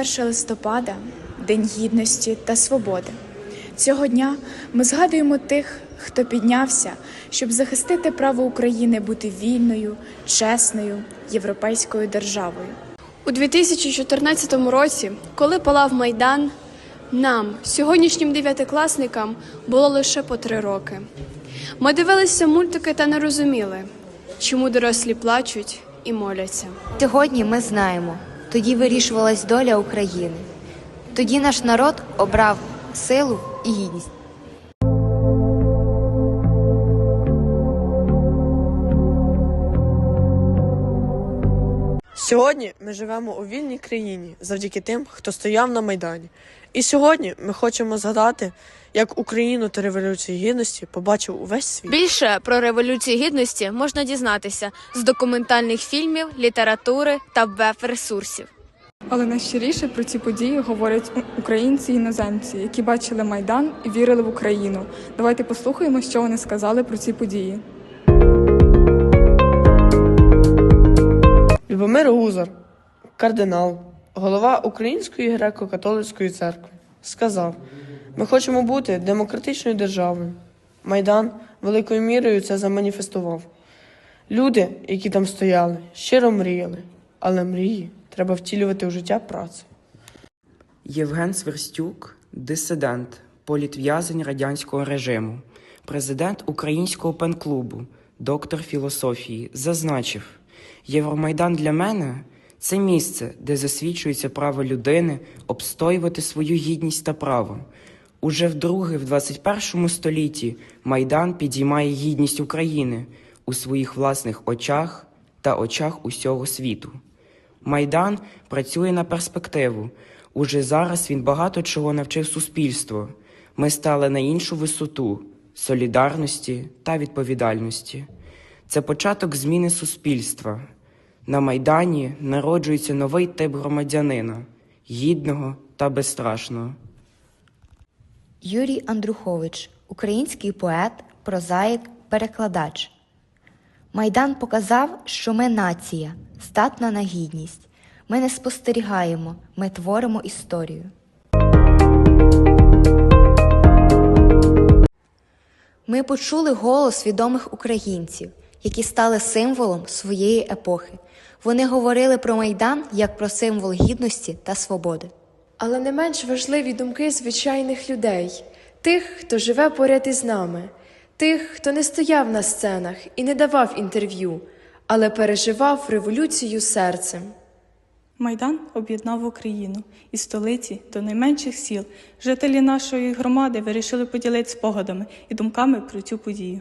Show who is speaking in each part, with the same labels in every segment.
Speaker 1: 21 листопада День гідності та свободи. Цього дня ми згадуємо тих, хто піднявся, щоб захистити право України бути вільною, чесною європейською державою.
Speaker 2: У 2014 році, коли палав Майдан, нам, сьогоднішнім дев'ятикласникам, було лише по три роки. Ми дивилися мультики та не розуміли, чому дорослі плачуть і моляться.
Speaker 3: Сьогодні ми знаємо, тоді вирішувалась доля України. Тоді наш народ обрав силу і гідність.
Speaker 4: Сьогодні ми живемо у вільній країні завдяки тим, хто стояв на Майдані. І сьогодні ми хочемо згадати, як Україну та Революцію Гідності побачив увесь світ.
Speaker 5: Більше про революцію гідності можна дізнатися з документальних фільмів, літератури та веб-ресурсів.
Speaker 6: Але найщиріше про ці події говорять українці і іноземці, які бачили майдан і вірили в Україну. Давайте послухаємо, що вони сказали про ці події.
Speaker 4: Любомир Гузар, кардинал, голова Української греко-католицької церкви, сказав: ми хочемо бути демократичною державою. Майдан великою мірою це заманіфестував. Люди, які там стояли, щиро мріяли, але мрії треба втілювати у життя працею.
Speaker 7: Євген Сверстюк, дисидент, політв'язень радянського режиму, президент Українського пен-клубу, доктор філософії, зазначив: Євромайдан для мене це місце, де засвідчується право людини обстоювати свою гідність та право. Уже вдруге в 21 столітті Майдан підіймає гідність України у своїх власних очах та очах усього світу. Майдан працює на перспективу. Уже зараз він багато чого навчив суспільство. Ми стали на іншу висоту солідарності та відповідальності. Це початок зміни суспільства. На Майдані народжується новий тип громадянина гідного та безстрашного.
Speaker 3: Юрій Андрухович, український поет, прозаїк, перекладач. Майдан показав, що ми нація, статна на гідність. Ми не спостерігаємо, ми творимо історію. Ми почули голос відомих українців, які стали символом своєї епохи. Вони говорили про Майдан як про символ гідності та свободи.
Speaker 8: Але не менш важливі думки звичайних людей, тих, хто живе поряд із нами, тих, хто не стояв на сценах і не давав інтерв'ю, але переживав революцію серцем.
Speaker 9: Майдан об'єднав Україну із столиці до найменших сіл. Жителі нашої громади вирішили поділитися спогадами і думками про цю подію.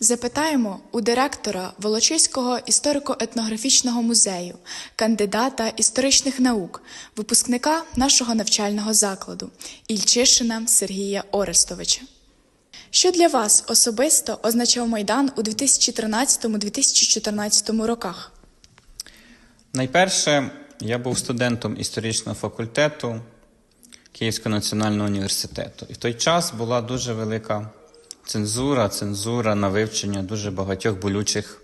Speaker 1: Запитаємо у директора Волочиського історико-етнографічного музею, кандидата історичних наук, випускника нашого навчального закладу Ільчишина Сергія Орестовича. Що для вас особисто означав Майдан у 2013-2014 роках?
Speaker 10: Найперше, я був студентом історичного факультету Київського національного університету. І в той час була дуже велика цензура, цензура на вивчення дуже багатьох болючих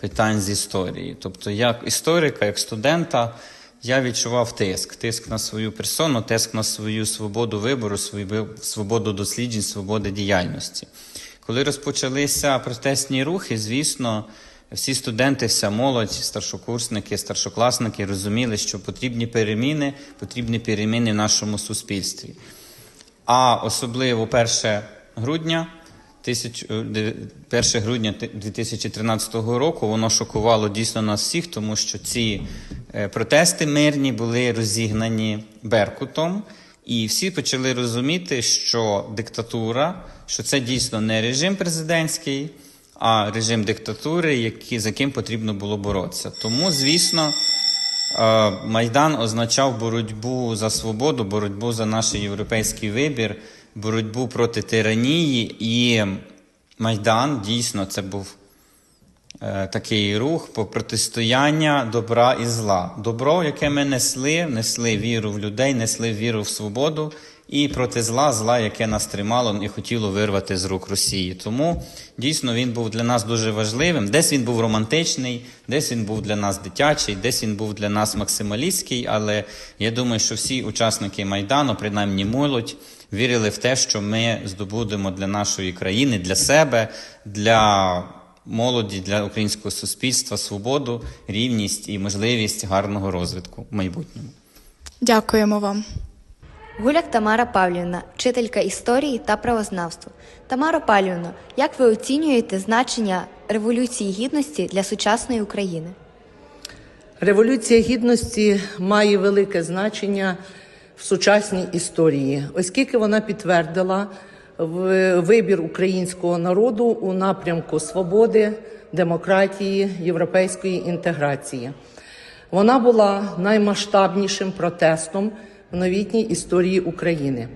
Speaker 10: питань з історії. Тобто, як історика, як студента, я відчував тиск, тиск на свою персону, тиск на свою свободу вибору, свою свободу досліджень, свободу діяльності. Коли розпочалися протестні рухи, звісно, всі студенти, вся молодь, старшокурсники, старшокласники розуміли, що потрібні переміни, потрібні переміни в нашому суспільстві. А особливо 1 грудня, 1 грудня ти- 2013 року воно шокувало дійсно нас всіх, тому що ці е, протести мирні були розігнані Беркутом, і всі почали розуміти, що диктатура, що це дійсно не режим президентський, а режим диктатури, який, з яким потрібно було боротися. Тому, звісно, Е, Майдан означав боротьбу за свободу, боротьбу за наш європейський вибір, боротьбу проти тиранії. І Майдан дійсно це був е, такий рух по протистояння добра і зла. Добро, яке ми несли, несли віру в людей, несли віру в свободу, і проти зла, зла, яке нас тримало і хотіло вирвати з рук Росії. Тому дійсно він був для нас дуже важливим. Десь він був романтичний, десь він був для нас дитячий, десь він був для нас максималістський. Але я думаю, що всі учасники майдану, принаймні молодь, вірили в те, що ми здобудемо для нашої країни, для себе, для молоді, для українського суспільства свободу, рівність і можливість гарного розвитку в майбутньому.
Speaker 1: Дякуємо вам.
Speaker 3: Гуляк Тамара Павлівна, вчителька історії та правознавства. Тамара Павлівна, як ви оцінюєте значення Революції Гідності для сучасної України?
Speaker 11: Революція гідності має велике значення в сучасній історії, оскільки вона підтвердила вибір українського народу у напрямку свободи, демократії, європейської інтеграції. Вона була наймасштабнішим протестом в новітній історії України.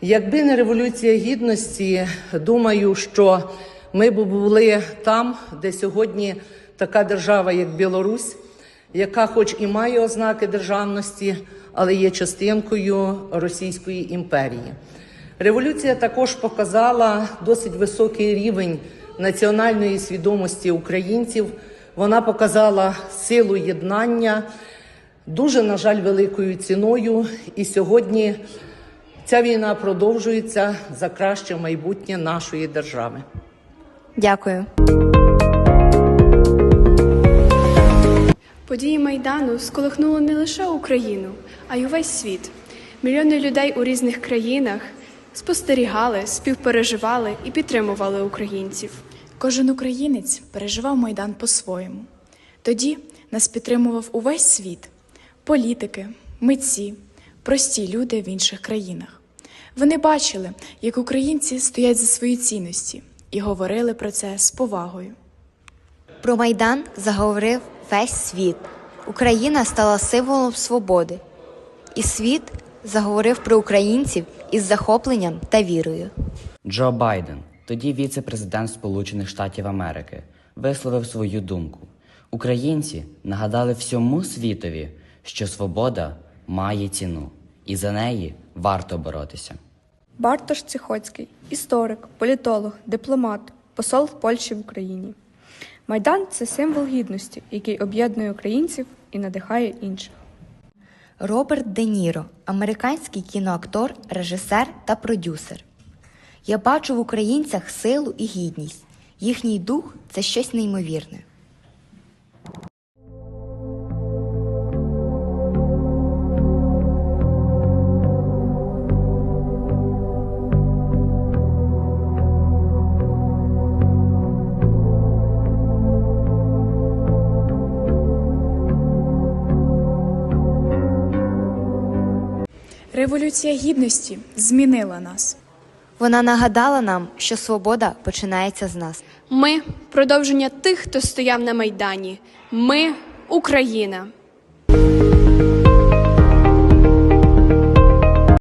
Speaker 11: Якби не революція гідності, думаю, що ми б були там, де сьогодні така держава, як Білорусь, яка, хоч і має ознаки державності, але є частинкою Російської імперії. Революція також показала досить високий рівень національної свідомості українців. Вона показала силу єднання, дуже, на жаль, великою ціною. І сьогодні ця війна продовжується за краще майбутнє нашої держави.
Speaker 3: Дякую.
Speaker 2: Події Майдану сколихнули не лише Україну, а й увесь світ. Мільйони людей у різних країнах спостерігали, співпереживали і підтримували українців.
Speaker 1: Кожен українець переживав Майдан по-своєму. Тоді нас підтримував увесь світ політики, митці, прості люди в інших країнах. Вони бачили, як українці стоять за свої цінності і говорили про це з повагою.
Speaker 3: Про Майдан заговорив весь світ. Україна стала символом свободи. І світ заговорив про українців із захопленням та вірою.
Speaker 12: Джо Байден, тоді віце-президент Сполучених Штатів Америки, висловив свою думку. Українці нагадали всьому світові, що свобода має ціну, і за неї варто боротися.
Speaker 13: Бартош Цихоцький, історик, політолог, дипломат, посол в Польщі в Україні. Майдан це символ гідності, який об'єднує українців і надихає інших.
Speaker 3: Роберт Де Ніро, американський кіноактор, режисер та продюсер. Я бачу в українцях силу і гідність. Їхній дух це щось неймовірне.
Speaker 1: Революція гідності змінила нас.
Speaker 3: Вона нагадала нам, що свобода починається з нас.
Speaker 2: Ми продовження тих, хто стояв на Майдані. Ми Україна.